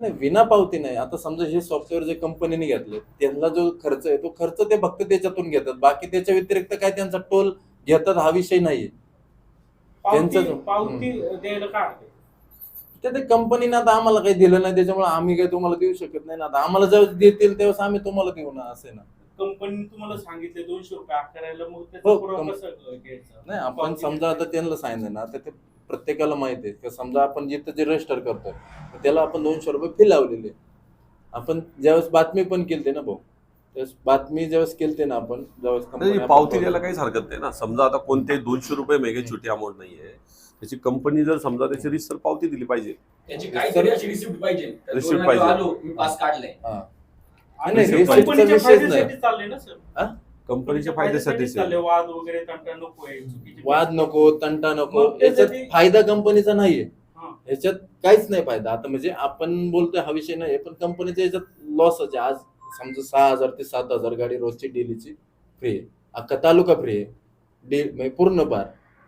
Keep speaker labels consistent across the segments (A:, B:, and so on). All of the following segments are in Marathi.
A: नाही विना पावती नाही. आता समजा हे सॉफ्टवेअर जे कंपनीने घेतले त्यांना जो खर्च आहे तो खर्च ते फक्त त्याच्यातून घेतात. बाकी त्याच्या व्यतिरिक्त काय त्यांचा टोल घेतात हा विषय नाहीये. त्यांचं-
B: पावती द्यायला काय हरकत?
A: ते ते कंपनीने आता आम्हाला काही दिलं नाही त्याच्यामुळे आम्ही काही तुम्हाला देऊ शकत नाही ना. आता आम्हाला जेव्हा देतील तेव्हा आम्ही तुम्हाला देऊ ना असे ना.
B: कंपनीने तुम्हाला सांगितले दोनशे रुपये आकारायला मग
A: हो,
B: त्याचा पुरावा कसं घ्यायचा?
A: नाही आपण समजा आता त्यांना सांगितलं ना तर ते प्रत्येकाला माहिती आहे. की समजा आपण जिथं जे रजिस्टर करतोय तर त्याला आपण दोनशे रुपये फी लावलेली आहे. आपण ज्यावेळेस बातमी पण केलते ना भाऊ त्यावेळेस बातमी ज्यावेळेस केलते ना आपण ज्यावेळेस company
C: नाही
A: आपण
C: पावती द्यायला काहीच हरकत नाही ना. समजा आता कोणते दोनशे रुपये मेघे छोटी अमाऊंट नाहीये. त्याची कंपनी जर समजा त्याची रिसर पावती दिली पाहिजे
D: त्याची काहीतरी अशी रिसिप्ट पाहिजे.
C: Receipt
D: दोन
C: पाहिजे.
D: आलो मी पास काढलाय.
A: हा.
B: कंपनीच्या. फायद्यासाठी चालले ना सर?
C: कंपनीच्या फायद्यासाठी
B: चालले वाद वगैरे तंटा नको
A: वाद नको तंटा नको. याच्यात फायदा कंपनीचा नाहीये.
B: हा.
A: याच्यात काहीच नाही फायदा. आता म्हणजे आपण बोलतोय हा विषय नाही पण कंपनीच्या याच्यात लॉसच आहे. आज समजा सहा हजार ते सात हजार गाडी रोजची डेलीची फ्री आहे. अख्खा तालुका फ्री आहे. डे म्हणजे पूर्ण बार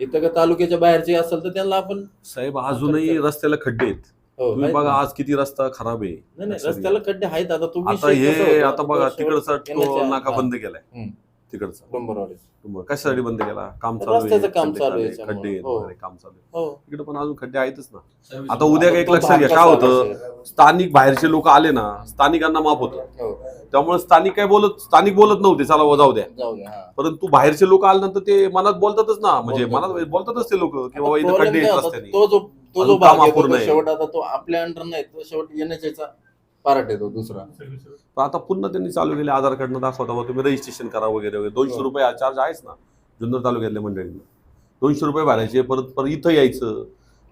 A: इथं का तालुक्याच्या बाहेरची असेल तर त्यांना आपण
C: साहेब अजूनही रस्त्याला खड्डे आहेत. तुम्ही
A: आहेत
C: बघा. आज किती रस्ता खराब आहे
A: नाही नाही रस्त्याला खड्डे आहेत आता तो
C: आता हे? आता बघा तिकडचा तो नाका
A: हा.
C: बंद केलाय. तिकडचा कशासाठी बंद केला काम चालू आहे
A: रस्त्याचं काम
C: खड्डे
A: चालू आहे हो.
C: काम चालू आहे
A: हो
C: इकडे पण अजून खड्डे आहेतच ना आता उद्या एक लक्षात घ्या काय होतं? स्थानिक बाहेरचे लोक आले ना स्थानिकांना माफ होतं
A: हो.
C: त्यामुळे स्थानिक काय बोलत स्थानिक बोलत नव्हते चला जाऊ द्या
A: हा.
C: परंतु बाहेरचे लोक आल्यानंतर ते मनात बोलतातच ना म्हणजे
A: बोलतात.
C: मनात बोलतातच ते लोक की बाबा
A: आता
C: इथं खड्डे
A: तो जो तो जो भाग
C: काम
A: येतो
C: अपूर्ण
A: तो
C: आहे.
A: शेवट आता तो आपल्या अंडर नाही तो शेवट एनएचचा पार्ट येतो दुसरा.
C: पण आता पुन्हा त्यांनी चालू केले आधार कार्डनं दाखवता बा तुम्ही रजिस्ट्रेशन करा वगैरे वगैरे. दोनशे
A: हो.
C: रुपये चार्ज आहेच ना जुन्नर तालुक्यातल्या मंडळींना. दोनशे रुपये भरायचे परत परत इथं यायचं.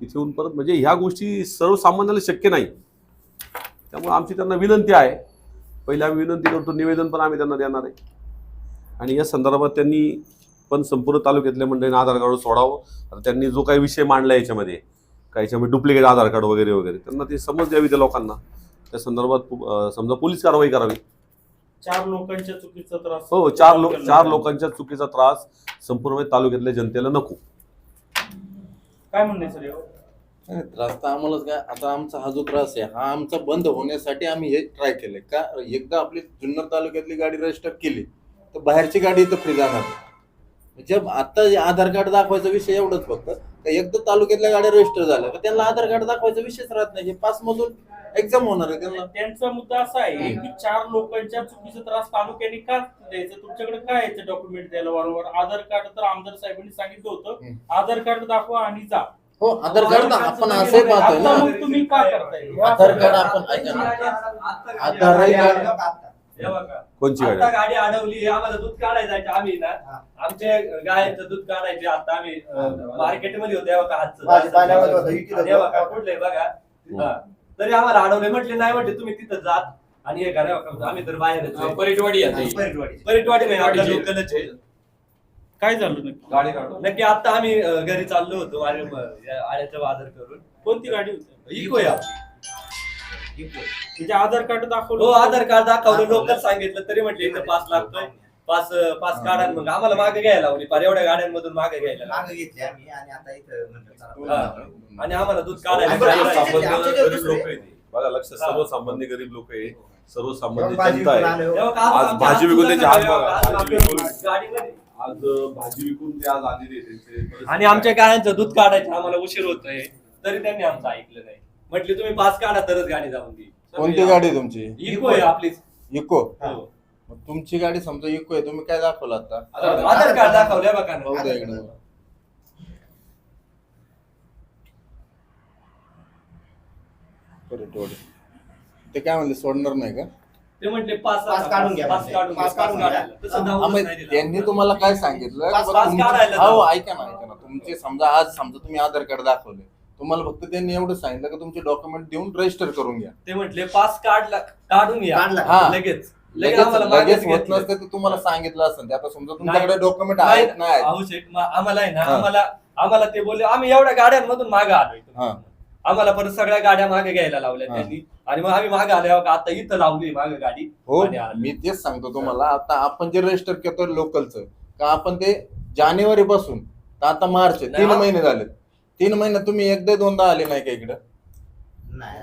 C: इथे येऊन परत म्हणजे ह्या गोष्टी सर्वसामान्याला शक्य नाही. त्यामुळे आमची त्यांना विनंती आहे. पहिले आम्ही विनंती करतो निवेदन पण आम्ही त्यांना देणार आहे. आणि या संदर्भात त्यांनी पण संपूर्ण तालुक्यातल्या मंडळींना आधार कार्ड सोडावं. आता त्यांनी जो काही विषय मांडला याच्यामध्ये काही याच्यामध्ये डुप्लिकेट आधार कार्ड वगैरे वगैरे. त्यांना ते समज द्यावी त्या लोकांना. त्या संदर्भात समजा पोलीस कारवाई करावी.
B: चार लोकांच्या चुकीचा त्रास
C: हो चार लोक चार लोकांच्या चुकीचा त्रास संपूर्ण तालुक्यातल्या जनतेला नको.
B: काय म्हणणे सर
A: त्रास तर आम्हालाच काय आता आमचा हा जो त्रास आहे हा आमचा बंद होण्यासाठी आम्ही हे ट्राय केलंय. का एकदा आपली जुन्नर तालुक्यातली गाडी रजिस्टर केली तर बाहेरची गाडी इथं फ्री जाणार. म्हणजे आता आधार कार्ड दाखवायचा विषय एवढंच फक्त. का एकदा तालुक्यातल्या गाड्या रजिस्टर झाल्या. का त्यांना आधार कार्ड दाखवायचा विषयच राहत नाही. पास मधून एक्झाम होणार आहे त्यांना.
B: त्यांचा मुद्दा असा आहे की चार लोकांच्या चुकीचा त्रास तालुक्याने का द्यायचं? तुमच्याकडे काय यायचं डॉक्युमेंट द्यायला वारंवार? आधार कार्ड तर आमदार साहेबांनी सांगितलं होतं. आधार कार्ड दाखवा आणि जा.
A: हो आधार कार्ड ना आपण असंही पाहतोय ना.
B: मग तुम्ही का करताय?
A: आधार कार्ड आपण ऐका ना. आधार
E: हे
C: कोणची
E: आता
C: गाडी
E: गाडी अडवली आम्हाला दूध काढायला जायचं आम्ही ना. आमच्या गायचं दूध काढायचे आता आम्ही मार्केटमध्ये होते बघा हातचं. हे बघा कुठले बघा. हा. तरी आम्हाला अडवले म्हटले नाही म्हटले तुम्ही तिथं जात आणि हे करा बघा, आम्ही तर बाहेर
D: परिटवाडी येते
E: परिटवाडी. नाही आपल्या. लोकलच आहे.
B: काय झालं नक्की?
D: गाडी काढून.
E: नक्की आता आम्ही घरी चाललो होतो आणि या आळ्याचा बाजार करून.
B: कोणती गाडी होती?
E: इको या.
B: म्हणजे आधार कार्ड दाखवलं
E: हो आधार कार्ड दाखवलं लोकल सांगितलं तरी म्हटले इथं पास लागतोय पास पास काढा मग आम्हाला मागे घ्यायला लावली फार एवढ्या गाड्यांमधून मागे घ्यायला लावली.
F: मागं घेतली आम्ही आणि आता इथं म्हणलं
E: हा. आणि आम्हाला दूध काढायला जायला
F: आमच्या-. आमच्या-
C: गरीब लोक आहेत बघा लक्ष सर्वसामान्य गरीब लोक आहे सर्वसामान्य
F: भाजी
C: जनता आहे
F: आले हो.
E: तेव्हा का
C: आज भाजी विकून त्यांचे
E: हात
C: हात बघा.
E: आज
C: भाजी विकून.
E: गाडीमध्ये.
C: आज अं, भाजी विकून ते आज आलेले आहेत. त्यांचे परिस्थिती
E: आणि आमच्या गायांचं दूध काढायचं आम्हाला उशीर होतोय तरी त्यांनी आमचं ऐकलं नाही म्हटले तुम्ही पास काढा तरच गाडी जाऊन दी
A: कोणती गाडी आहे तुमची?
E: इको आहे आपलीच.
A: इको?
E: हो.
A: मग तुमची गाडी समजा इको आहे तुम्ही काय दाखवलं आता?
E: आधार कार्ड दाखवलंय बघा
A: बघू
E: ना.
A: द्या इकडे. ते काय म्हणले सोडणार नाही का?
E: ते म्हटले पास
F: पास काढून घ्या
E: पास. काढून घ्या,
F: पास काढून
E: पास
F: घ्या.
E: काढायला. तसं
A: हा,
E: जाऊनच
A: मग
E: नाही दिलं.
A: त्यांनी तुम्हाला काय सांगितलं? बघ तुमचे-
E: काढायला
A: हो. ऐका ना ऐका ना. तुमचे समजा आज समजा तुम्ही आधार कार्ड दाखवले. तुम्हाला फक्त त्यांनी एवढं सांगितलं की तुमचे डॉक्युमेंट देऊन रजिस्टर करून घ्या
E: ते म्हटले पास काढला काढून या
F: काढला.
A: हा.
E: लगेच
A: लगेच
E: आम्हाला
A: लगेच
E: मागेच
A: होत
E: घेतलं.
A: नसतं ते तुम्हाला सांगितलं असतं ते आता समजा तुमच्याकडे. डॉक्युमेंट
E: नाही,
A: आहेत नाही
E: अहो शेठ, मा- आम्हाला आहे ना
A: हा.
E: आम्हाला आम्हाला ते बोलले आम्ही एवढ्या गाड्यांमधून मागे आलोय
A: हा.
E: आम्हाला परत सगळ्या गाड्या मागे घ्यायला लावल्या
A: हा.
E: त्यांनी आणि मग आम्ही मागे आलो का आता इथं लावली मागे गाडी
A: हो
E: आणि आलो.
A: मी तेच सांगतो तुम्हाला आता आपण जे रजिस्टर करतो लोकलचं का आपण ते जानेवारी पासून तर आता मार्च आहे, तीन महिने झाले तीन महिने तुम्ही एकदा दोनदा आले नाही का इकडे?
F: नाही.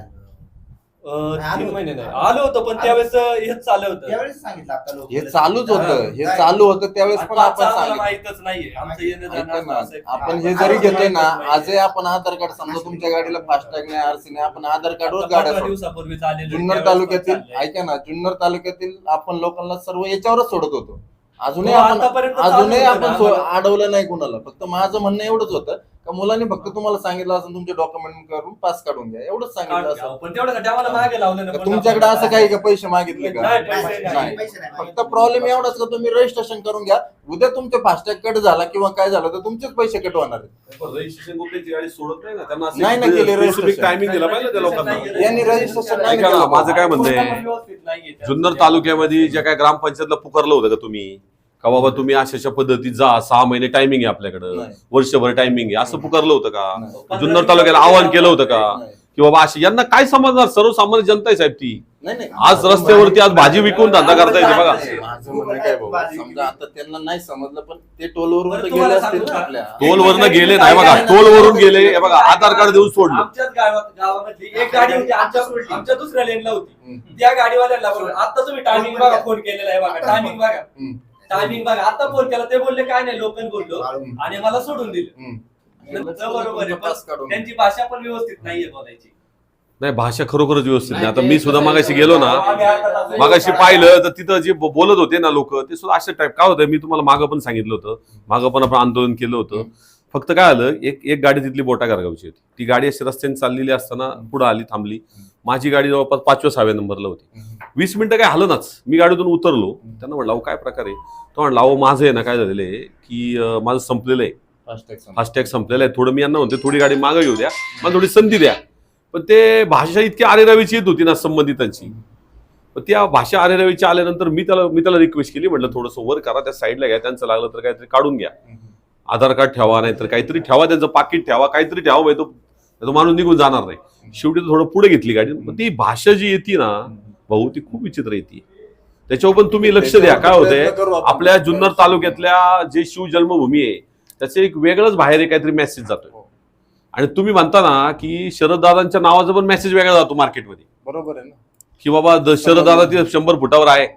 E: अं,
F: आलो
E: तीन
F: होतो.
E: महिने नाही. आलो होतो पण त्यावेळेस हेच चालू होतं.
F: त्यावेळेस सांगितलं आता लोक.
A: हे चालूच होतं. हे. चालू होतं त्यावेळेस पण आपण
E: आम्हाला
A: सांगितलं.
E: माहीतच नाहीये. आमचं येणं
A: ऐका
E: जाणं
A: ना,
E: असं आहे.
A: आपण हे जरी घेतोय ना. आजही आपण आधार कार्ड समजा तुमच्या गाडीला फास्टॅग नाही आरसी नाही आपण आधार कार्डवर
E: आता
A: गाड्या
E: पंधरा
A: सोडतो.
E: दिवसापूर्वी चालेल
A: जुन्नर तालुक्यातील ऐका ना जुन्नर तालुक्यातील आपण लोकांना सर्व याच्यावरच सोडत होतो. अजूनही
E: हो,
A: आपण
E: आतापर्यंत चालू
A: अजूनही
E: होतं
A: आपण
E: ना
A: सो-
E: आम्हाला.
A: अडवलं नाही कुणाला. फक्त माझं म्हणणं एवढंच होतं का मुलांनी फक्त तुम्हाला सांगितलं असं तुमचे डॉक्युमेंट करून पास काढून घ्या एवढंच सांगितलं असं
E: पण आम्हाला मागे लावलं ना
A: का
E: पण
A: तुमच्याकडे
E: आपण-
A: असं काही का पैसे मागितले का
E: नाही, पैसे
A: नाही.
F: पैसे नाही
A: फक्त प्रॉब्लेम एवढाच का तुम्ही रजिस्ट्रेशन करून घ्या उद्या तुमचे फास्टॅग कट झाला किंवा काय झालं तर तुमचेच पैसे कट होणार आहेत.
C: रजिस्ट्रेशन करून त्यांची गाडी सोडत नाही ना त्यांना
A: नाही ना केले registration.
C: टायमिंग दिला पाहिजे त्या लोकांना
E: नाही,
A: यांनी रजिस्ट्रेशन नाही
C: ऐका ना,
A: केलं.
C: माझं काय म्हणणं आहे?
E: व्यवस्थित नाहीये.
C: जुन्नर तालुक्यामध्ये ज्या काय ग्रामपंचायतला पुकारलं होतं का तुम्ही का बाबा तुम्ही अशा अशा पद्धतीत जा सहा महिने टायमिंग आहे आपल्याकडं.
A: नाही.
C: वर्षभर टायमिंग आहे. असं पुकारलं होतं का?
A: नाही.
C: जुन्नर तालुक्याला आवाहन केलं होतं का?
A: नाही.
C: की बाबा अशी यांना काय समजणार? सर्वसामान्य जनता आहे साहेब ती.
A: नाही, नाही.
C: आज रस्त्यावरती आज भाजी विकून धंदा करता येते बघा.
A: माझं म्हणणं काय भाऊ समजा आता त्यांना नाही समजलं पण ते टोलवरून
E: बरं,
A: तर
E: तुम्हाला
A: गेले असतील
E: सांगू
A: ना
E: का?
A: आपल्या.
C: टोल वरनं गेले नाही बघा. टोल वरून गेले हे बघा आधार कार्ड देऊन सोडलं.
E: आमच्याच गावात गावामधली एक गाडी होती आमच्या आमच्या दुसऱ्या लेनला होती.
A: हम्म.
E: त्या गाडीवाल्याला आता तुम्ही टायमिंग बघा फोन केलेला आहे बघा. टायमिंग बघा.
A: हम्म.
E: टायमिंग बघा. आता फोन केला ते बोलले काय नाही लोकल बोललो. आणि मला सोडून दिलं.
A: हम्म.
E: नंतर बरोबर आहे
A: पास
E: पण
A: काढून.
E: त्यांची भाषा पण व्यवस्थित नाहीये बोलायची.
C: नाही भाषा खरोखरच व्यवस्थित नाही. आता मी सुद्धा मागाशी गेलो ना मागाशी पाहिलं तर तिथं जे बोलत होते ना लोक ते सुद्धा अशा टाईप काय होतं मी तुम्हाला मागं पण सांगितलं होतं. मागं पण आपण आंदोलन केलं होतं. फक्त काय आलं एक एक गाडी तिथली बोटा गारगावची होती. ती गाडी अशी रस्त्याने चाललेली असताना पुढे आली थांबली. माझी गाडी जवळपास पाचव्या सहाव्या नंबरला होती. वीस मिनिटं काय हलनाच मी गाडीतून उतरलो. त्यांना म्हटलं अहो काय प्रकार आहे? तो म्हटलं अहो माझं आहे ना काय झालेलं आहे की अं, माझं संपलेलं आहे.
A: फास्टॅग
C: संपलेलं. आहे. थोडं मी यांना म्हणते थोडी गाडी मागं घेऊ द्या. मला थोडी संधी द्या. पण ते भाषा इतकी आरेरावीची येत होती ना संबंधितांची. पण त्या भाषा आरेरावीची आल्यानंतर मी त्याला मी त्याला रिक्वेस्ट केली. म्हटलं थोडंसं वर करा त्या साईडला घ्या. त्यांचं लागलं तर काहीतरी काढून घ्या. आधार कार्ड ठेवा नाहीतर काहीतरी ठेवा त्यांचं पाकिट ठेवा काहीतरी ठेवा म्हणजे तो तो माणूस निघून जाणार नाही. शेवटी तो थोडं पुढे घेतली गाडी. पण ती भाषा जी येते ना भाऊ ती खूप विचित्र येते. त्याच्यावर पण तुम्ही लक्ष द्या. काय होतंय. आपल्या जुन्नर तालुक्यातल्या जे शिव जन्मभूमी आहे त्याचे एक वेगळंच बाहेर एक काहीतरी मेसेज जातोय. आणि तुम्ही म्हणता ना की शरददादांच्या नावाचा पण मेसेज वेगळा जातो मार्केटमध्ये
A: बरोबर आहे ना.
C: की बाबा शरददादा तिथे शंभर फुटावर आहे.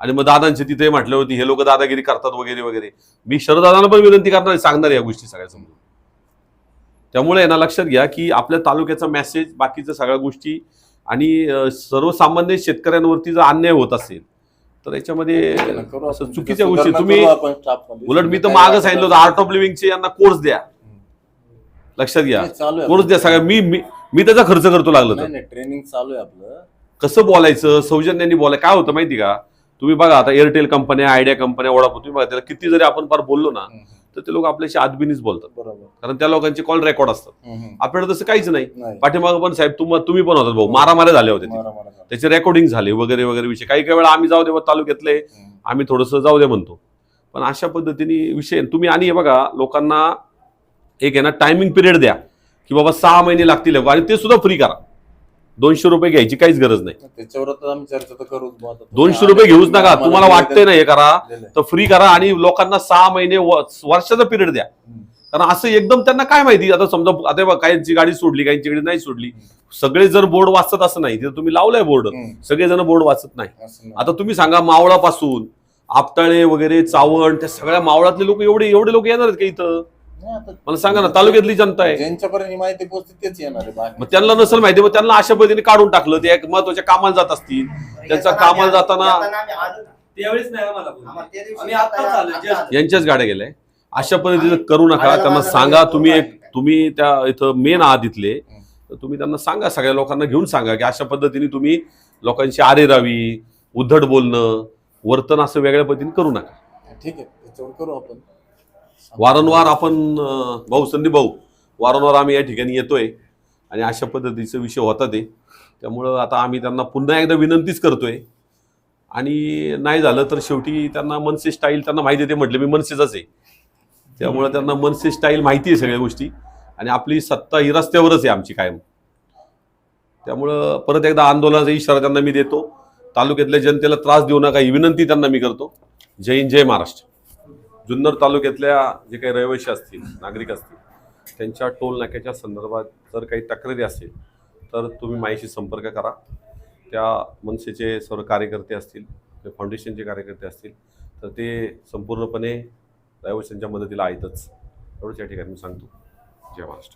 C: आणि मग दादांचे तिथे म्हटलं होती हे लोक दादागिरी करतात वगैरे वगैरे. मी शरददादांना पण विनंती करणार सांगणार या गोष्टी सगळ्या समजून. त्यामुळे यांना लक्षात घ्या की आपल्या तालुक्याचा मेसेज बाकीच्या सगळ्या गोष्टी आणि सर्वसामान्य शेतकऱ्यांवरती जर अन्याय होत असेल तर याच्यामध्ये. असं चुकीच्या गोष्टी तुम्ही. उलट मी तर मागं सांगितलं होतं आर्ट ऑफ लिव्हिंगचे यांना कोर्स द्या. लक्षात घ्या. कोर्स द्या सगळ्या. मी मी त्याचा खर्च करतो लागलं
A: ट्रेनिंग चालू आहे आपलं.
C: कसं बोलायचं? सौजन्याने बोलाय काय होतं माहिती का? तुम्ही बघा आता एअरटेल कंपन्या आयडिया कंपन्या वडापाव तुम्ही बघा त्याला किती जरी आपण फार बोललो ना. तर ते लोक आपल्याशी आदबीनीच बोलतात.
A: बरोबर.
C: कारण त्या लोकांचे कॉल रेकॉर्ड असतात. आपल्याकडे तसं काहीच नाही. पाठीमागं पण साहेब तुम तुम्ही पण होतात भाऊ. मारामाऱ्या झाल्या होत्या तिथे.
A: मारा मारा झाला.
C: त्याचे रेकॉर्डिंग झाले वगैरे वगैरे विषय. काही काही वेळा आम्ही जाऊ दे तालुक्यातले. आम्ही थोडंसं जाऊ दे म्हणतो. पण अशा पद्धतीने विषय तुम्ही आणि हे बघा लोकांना एक आहे ना टायमिंग पिरियड द्या. की बाबा सहा महिने लागतील आणि ते सुद्धा फ्री करा. दोनशे रुपये घ्यायची काहीच गरज नाही
A: त्याच्यावर आता आम्ही चर्चा तर करूच बुवा आता.
C: दोनशे रुपये घेऊच नका तुम्हाला वाटतंय ना हे करा. तर फ्री करा आणि लोकांना सहा महिने वर्षाचा पिरियड द्या. कारण असं एकदम त्यांना काय माहिती आता समजा आता काहींची गाडी सोडली काहींची गाडी नाही सोडली सगळे जर बोर्ड वाचत असं नाही तिथं तुम्ही लावलाय बोर्ड. सगळेजण बोर्ड वाचत नाही. आता तुम्ही सांगा मावळापासून आपटाळे वगैरे चावण त्या सगळ्या मावळातले लोक एवढे एवढे लोक येणार आहेत का इथं मला सांगा ना तालुक्यातली जनता आहे
A: ज्यांच्यापर्यंत ही माहिती पोहोचते तेच येणार आहे बाकी
C: मग त्यांना नसेल माहिती मग त्यांना अशा पद्धतीने काढून टाकलं ते एक महत्त्वाच्या कामाला जात असतील त्यांचा कामाला जाताना-
F: येताना आम्ही आलो ना.
E: त्यावेळेस नाही आम्हाला बोलले.
F: आम्हाला त्या दिवशी
E: आम्ही आत्ताच
F: आता-
E: आलो,
F: आता
E: just.
F: आलो.
C: यांच्याच गाड्या गेल्या अशा पद्धतीनं करू नका त्यांना सांगा तुम्ही एक? तुम्ही त्या इथं मेन आहात इथले तर तुम्ही त्यांना सांगा सगळ्या लोकांना घेऊन सांगा की अशा पद्धतीने तुम्ही लोकांची आरेरावी उद्धट बोलणं वर्तन असं वेगळ्या पद्धतीने करू नका
A: ठीक आहे त्याच्यावर करू आपण
C: वारंवार आपण भाऊ संदीप भाऊ वारंवार आम्ही या ठिकाणी येतोय आणि अशा पद्धतीचा विषय होता ते. त्यामुळं आता आम्ही त्यांना पुन्हा एकदा विनंतीच करतोय. आणि नाही झालं तर शेवटी त्यांना मनसे स्टाईल त्यांना माहिती आहे ते म्हटलं मी मनसेचाच आहे. त्यामुळं त्यांना मनसे स्टाईल माहिती आहे सगळ्या गोष्टी. आणि आपली सत्ता ही रस्त्यावरच आहे आमची कायम. त्यामुळं परत एकदा आंदोलनाचा इशारा त्यांना मी देतो. तालुक्यातल्या जनतेला त्रास देऊ नका ही विनंती त्यांना मी करतो. जय हिंद जय महाराष्ट्र. जुन्नर तालुक्यातल्या जे काही रहिवासी असतील नागरिक असतील त्यांच्या टोल नाक्याच्या संदर्भात जर काही तक्रारी असेल तर तुम्ही माझ्याशी संपर्क करा. त्या मनसेचे सर्व कार्यकर्ते असतील किंवा फाउंडेशनचे कार्यकर्ते असतील तर ते संपूर्णपणे रहिवाशांच्या मदतीला आहेतच. एवढंच या ठिकाणी मी सांगतो. जय महाराष्ट्र.